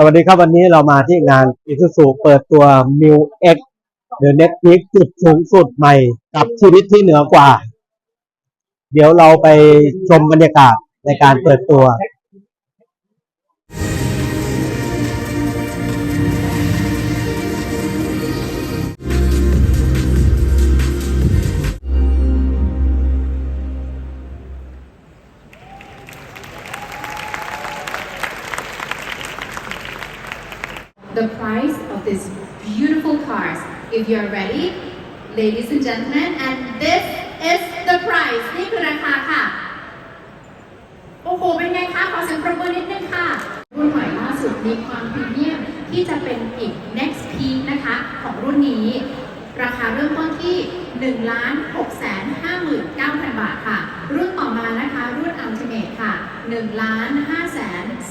สวัสดีครับวันนี้เรามาที่งานอิซูซูเปิดตัว m i l X The Next Peak จุดสูงสุดใหม่กับชีวิตที่เหนือกว่า เดี๋ยวเราไปชมบรรยากาศในการเปิดตัว the price of these beautiful cars. If you are ready, ladies and gentlemen, and this is the price นี่คือราคาค่ะ โอ้โห เป็นไงคะขอเสียงปรบมือนิดนึงค่ะ รุ่นใหม่ล่าสุดมีความพรีเมียมที่จะเป็นอีก next peak นะคะ ของรุ่นนี้ ราคาเริ่มต้นที่1ล้าน6 5 9 0 0 0 บาทค่ะ รุ่นต่อมานะคะ รุ่น Ultimate ค่ะ 1ล้าน5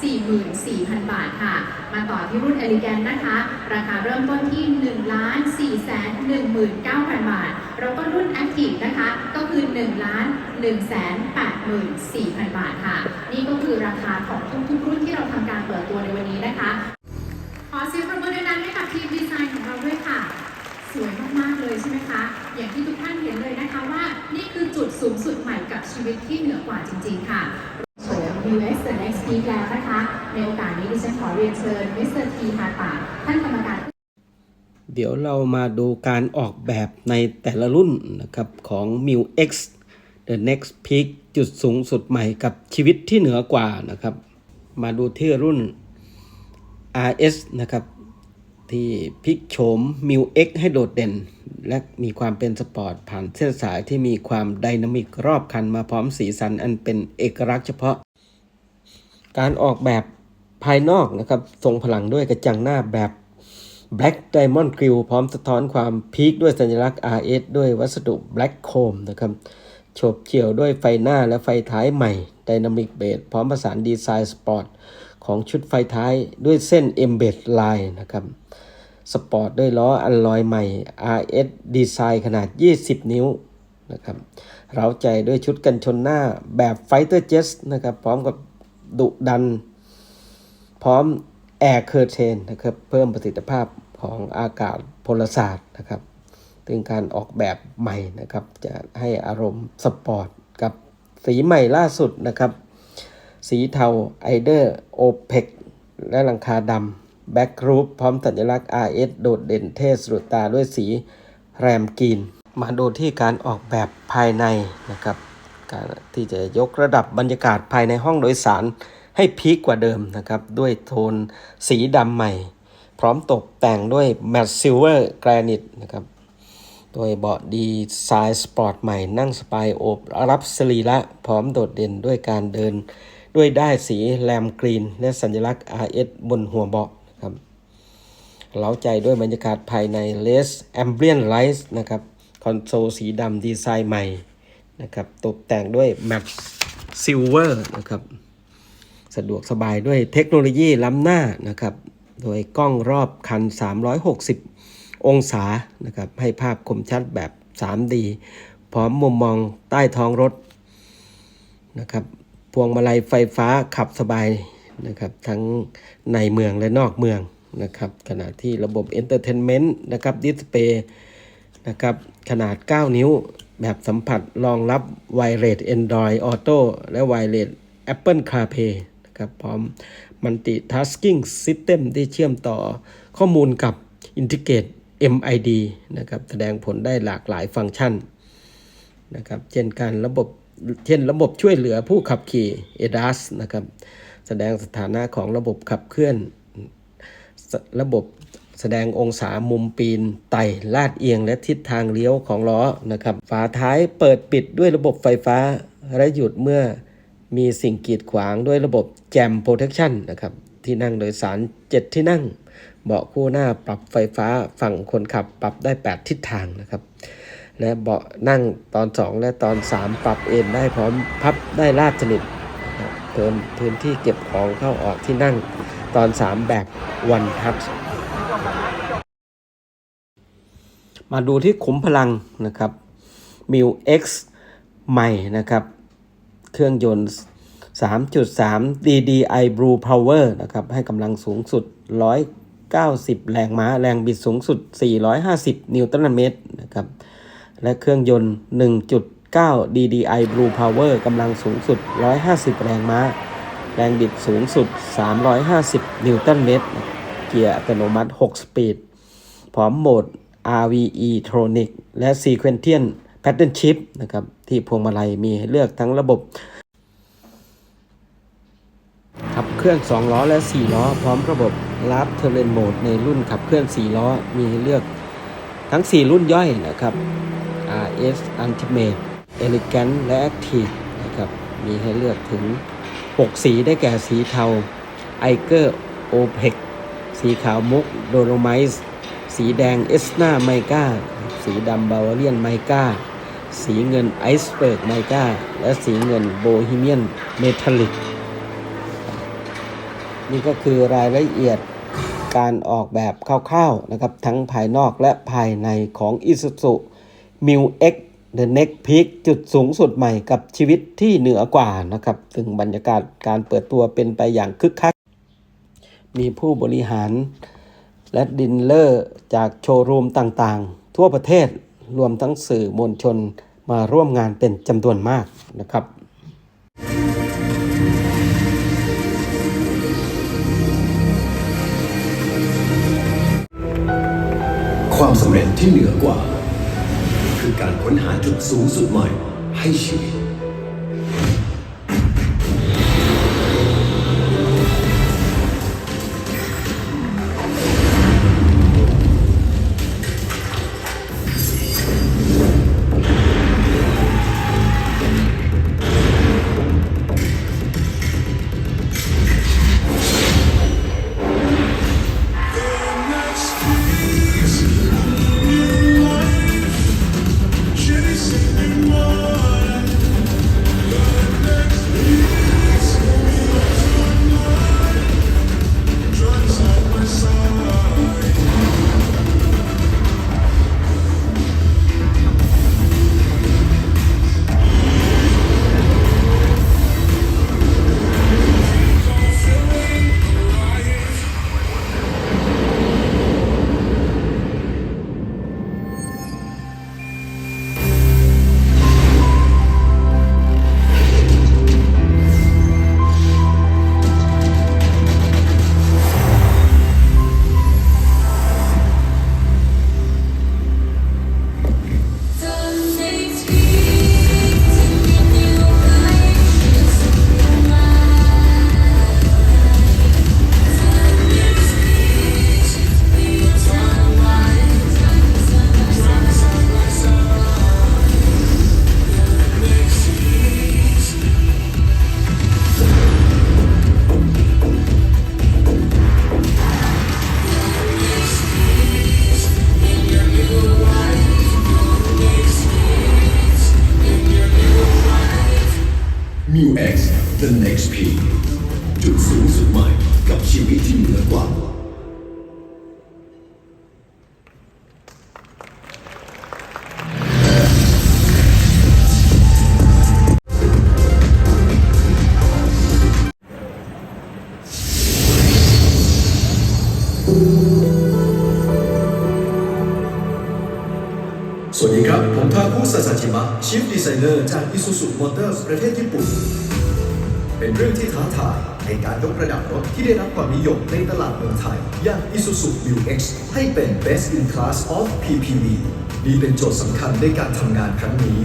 4 4 0 0 0 บาทค่ะ มาต่อที่รุ่น Elegant นะคะ ราคาเริ่มต้นที่1ล้าน4 1 9 0 0 0 บาท แล้วก็รุ่น Active นะคะ ก็คือ1ล้าน1 8 4 0 0 0 บาทค่ะ นี่ก็คือราคาของทุกๆรุ่นที่เราทำการเปิดตัวในวันนี้นะคะ ขอเสียงปรบมือดังๆให้กับทีมดีไซน์ของเราด้วยค่ะสวยมาก ๆ เลยใช่ไหมคะ อย่างที่ทุกท่านเห็นเลยนะคะว่านี่คือจุดสูงสุดใหม่กับชีวิตที่เหนือกว่าจริง ๆ ค่ะ โฉม UX The Next Peak แล้วนะคะ ในโอกาสนี้ดิฉันขอเรียนเชิญมิสเตอร์ทีฮาตาท่านกรรมการ เดี๋ยวเรามาดูการออกแบบในแต่ละรุ่นนะครับของ m i l X The Next Peak จุดสูงสุดใหม่กับชีวิตที่เหนือกว่านะครับ มาดูที่รุ่น RS นะครับ ที่พลิกโฉม m i l X ให้โดดเด่น และมีความเป็นสปอร์ตผ่านเส้นสายที่มีความไดนามิกรอบคันมาพร้อมสีสันอันเป็นเอกลักษณ์เฉพาะ การออกแบบภายนอกนะครับทรงพลังด้วยกระจังหน้าแบบ Black Diamond Grill พร้อมสะท้อนความพีคด้วยสัญลักษณ์ RS ด้วยวัสดุ Black Chrome นะครับโฉบเฉี่ยวด้วยไฟหน้าและไฟท้ายใหม่ Dynamic Base พร้อมประสานดีไซน์สปอร์ตของชุดไฟท้ายด้วยเส้น Embed Line นะครับสปอร์ตด้วยล้ออัลลอยใหม่ RS ดีไซน์ขนาด 20 นิ้วนะครับเร้าใจด้วยชุดกันชนหน้าแบบ Fighter Jet นะครับพร้อมกับ ดุดัน พร้อม Air Curtain นนะครับเพิ่มประสิทธิภาพของอากาศพลศาสตร์นะครับถึงการออกแบบใหม่นะครับ จะให้อารมณ์สปอร์ตกับสีใหม่ล่าสุดนะครับ สีเทาไอเดอร์โอเ c และหลังคาดำแบ็กรูปพร้อมสัญลักษณ์ RS โดดเด่นเท่สะดุดตาด้วยสีแรมกรีนมาดูที่การออกแบบภายในนะครับ การที่จะยกระดับบรรยากาศภายในห้องโดยสารให้พีคกว่าเดิมนะครับ ด้วยโทนสีดำใหม่ พร้อมตกแต่งด้วยแมตต์ซิลเวอร์แกรนิตนะครับโดยเบาะดีไซน์สปอร์ตใหม่นั่งสบายโอบรับสรีระพร้อมโดดเด่นด้วยการเดิน ด้วยได้สีแรมกรีน และสัญลักษณ์ RS บนหัวเบาะนะครับเล้าใจด้วยบรรยากาศภายใน Less Ambient Light นะครับ คอนโซลสีดำดีไซน์ใหม่ นะครับตกแต่งด้วย Matte Silver นะครับสะดวกสบายด้วยเทคโนโลยีล้ำหน้านะครับโดยกล้องรอบคัน 360 องศานะครับให้ภาพคมชัดแบบ 3D พร้อมมุมมองใต้ท้องรถนะครับพวงมาลัยไฟฟ้าขับสบายนะครับทั้งในเมืองและนอกเมืองนะครับขณะที่ระบบ Entertainment นะครับดิสเพย์นะครับขนาด 9 นิ้ว แบบสัมผัสรองรับ Wireless Android Auto และ Wireless Apple CarPlay นะครับพร้อม Multitasking System ที่เชื่อมต่อข้อมูลกับ Integrate MID นะครับแสดงผลได้หลากหลายฟังก์ชันนะครับเช่นการระบบเช่นระบบช่วยเหลือผู้ขับขี่ ADAS นะครับแสดงสถานะของระบบขับเคลื่อน ระบบ แสดงองศามุมปีน ไต่ลาดเอียงและทิศทางเลี้ยวของล้อนะครับ ฝาท้ายเปิดปิดด้วยระบบไฟฟ้า และหยุดเมื่อมีสิ่งกีดขวางด้วยระบบ Jam Protection นะครับ ที่นั่งโดยสาร 7 ที่นั่ง เบาะคู่หน้าปรับไฟฟ้าฝั่งคนขับปรับได้ 8 ทิศทางนะครับ และเบาะนั่งตอน 2 และตอน 3 ปรับเอนได้พร้อมพับได้ราบสนิทเพิ่มพื้นที่เก็บของเข้าออกที่นั่งตอน 3 แบบวันทัช มาดูที่ขุมพลังนะครับ m i l X ใหม่นะครับ เครื่องยนต์ 3.3 DDI Blue Power นะครับ ให้กำลังสูงสุด 190 แรงม้า แรงบิดสูงสุด 450 นิวตันเมตรนะครับ และเครื่องยนต์ 1.9 DDI Blue Power กำลังสูงสุด 150 แรงม้า แรงบิดสูงสุด 350 นิวตันเมตร เกียร์อัตโนมัติ 6 สปีด พร้อมโหมด RVE Tronic และ Sequential Pattern Shift นะครับ ที่พวงมาลัยมีให้เลือกทั้งระบบ ขับเคลื่อน 2 ล้อและ 4 ล้อ พร้อมระบบ Lap Terrain Mode ในรุ่นขับเคลื่อน 4 ล้อ มีให้เลือกทั้ง 4 รุ่นย่อยนะครับ RS Ultimate Elegant และ Active นะครับ มีให้เลือกถึง 6 สีได้แก่สีเทา i g e r OPEC สีขาวมุก Dolomite สีีแดง e s n a m i c a สีดำ Bavarian Mica สีเงิน Iceberg Mica และสีเงิน Bohemian Metallic นี่ก็คือรายละเอียดการออกแบบคร่าวๆนะครับ ทั้งภายนอกและภายในของ Isuzu m u X The Next Peak จุดสูงสุดใหม่กับชีวิตที่เหนือกว่านะครับ ซึ่งบรรยากาศการเปิดตัวเป็นไปอย่างคึกคัก มีผู้บริหาร และดินเลอร์จากโชว์รูมต่างๆ ทั่วประเทศรวมทั้งสื่อมวลชนมาร่วมงานเป็นจำนวนมากนะครับความสำเร็จที่เหนือกว่า คือการค้นหาจุดสูงสุดใหม่ให้ชีวิต m u X The Next Peak จุดสูงสุดใหม่กับชีวิตที่เหนือกว่าสวั ครับ ผมทาคุซาซาจิมะ Chief Designer จาก Isuzu Motors ประเทศญี่ปุ่น เป็นเรื่องที่ท้าทายในการยกระดับรถที่ได้รับความนิยมในตลาดเมืองไทย อย่าง Isuzu Mu X ให้เป็น Best in Class of PPV นี่เป็นโจทย์สำคัญในการทำงานครั้งนี้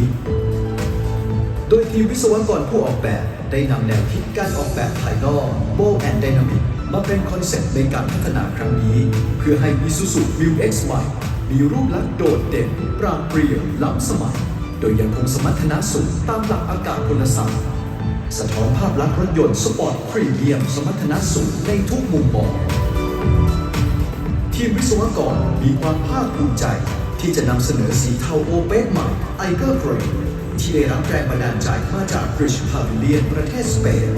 โดยทีมวิศวกรผู้ออกแบบ ได้นำแนวคิดการออกแบบภายนอก b o and Dynamic มาเป็นคอนเซ็ปต์ในการพัฒนาครั้งนี้ เพื่อให้ Isuzu Mu X ใหม่ มีรูปลักษณ์โดดเด่น ปราดเปรียวล้ำสมัย โดยยังคงสมรรถนะสูงตามหลักอากาศพลศาสตร์สะท้อนภาพลักษณ์รถยนต์สปอร์ตพรีเมียมสมรรถนะสูงในทุกมุมมอง ทีมวิศวกรมีความภาคภูมิใจที่จะนำเสนอสีเทาโอเปกใหม่ไอเกอร์เกรที่ได้รับแรงบันดาลใจมาจากบริชพาวิเลียนประเทศสเปน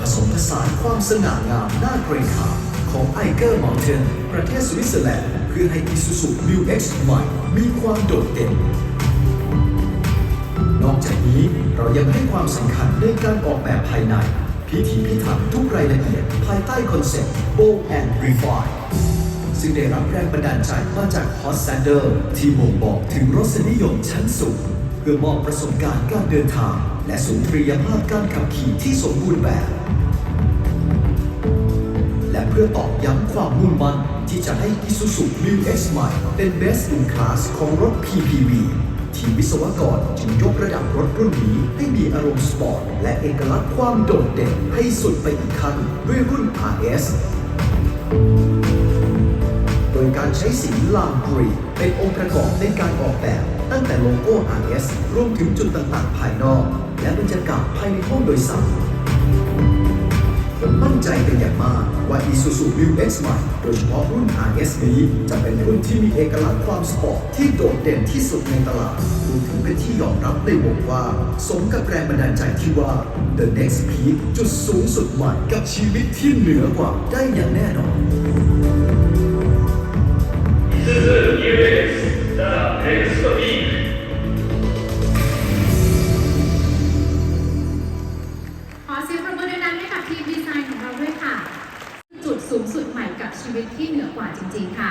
ผสมผสานความสง่างามน่าเกรงขามของไอเกอร์ม u n เทนประเทศสวิตเซอร์แลนด์ เพื่อให้ Isuzu Mu X ใหม่มีความโดดเด่น นอกจากนี้เรายังให้ความสำคัญในการออกแบบภายใน พิถีพิถันทุกรายละเอียด ภายใต้คอนเซ็ปต์ Bold and Refine ซึ่งได้รับแรงบันดาลใจมาจาก Hot Sander ที่บ่งบอกถึงรสนิยมชั้นสูงเพื่อมอบประสบการณ์การเดินทาง และสุนทรียภาพการขับขี่ที่สมบูรณ์แบบ พื่อตอกย้ำความมุ่งมั่นที่จะให้ Isuzu New X ใหม่เป็น Best in Class ของรถ PPV ที่วิศวกรจึงยกระดับรถรุ่นนี้ ให้มีอารมณ์สปอร์ต และเอกลักษณ์ความโดดเด่นให้สุดไปอีกขั้นด้วยรุ่น RS โดยการใช้สีลามกรีเป็นองค์ประกอบในการออกแบบ ตั้งแต่โลโก้ RS รวมถึงจุดต่างๆ ภายนอก และบรรยากาศภายในห้องโดยสาร มมั่นใจเป็นอย่างมากว่า Isuzu New X ใหม่โดยเฉพาะรุ่น RS นี้จะเป็นรุ่นที่มีเอกลักษณ์ความสปอร์ตที่โดดเด่นที่สุดในตลาดรวมถึงเป็นที่ยอมรับในวงกว้าสมกับแรงบันดาลใจที่ว่า The Next Peak จุดสูงสุดใหม่กับชีวิตที่เหนือกว่าได้อย่างแน่นอน Isuzu New X วิตที่เหนือกว่าจริง ๆ ค่ะ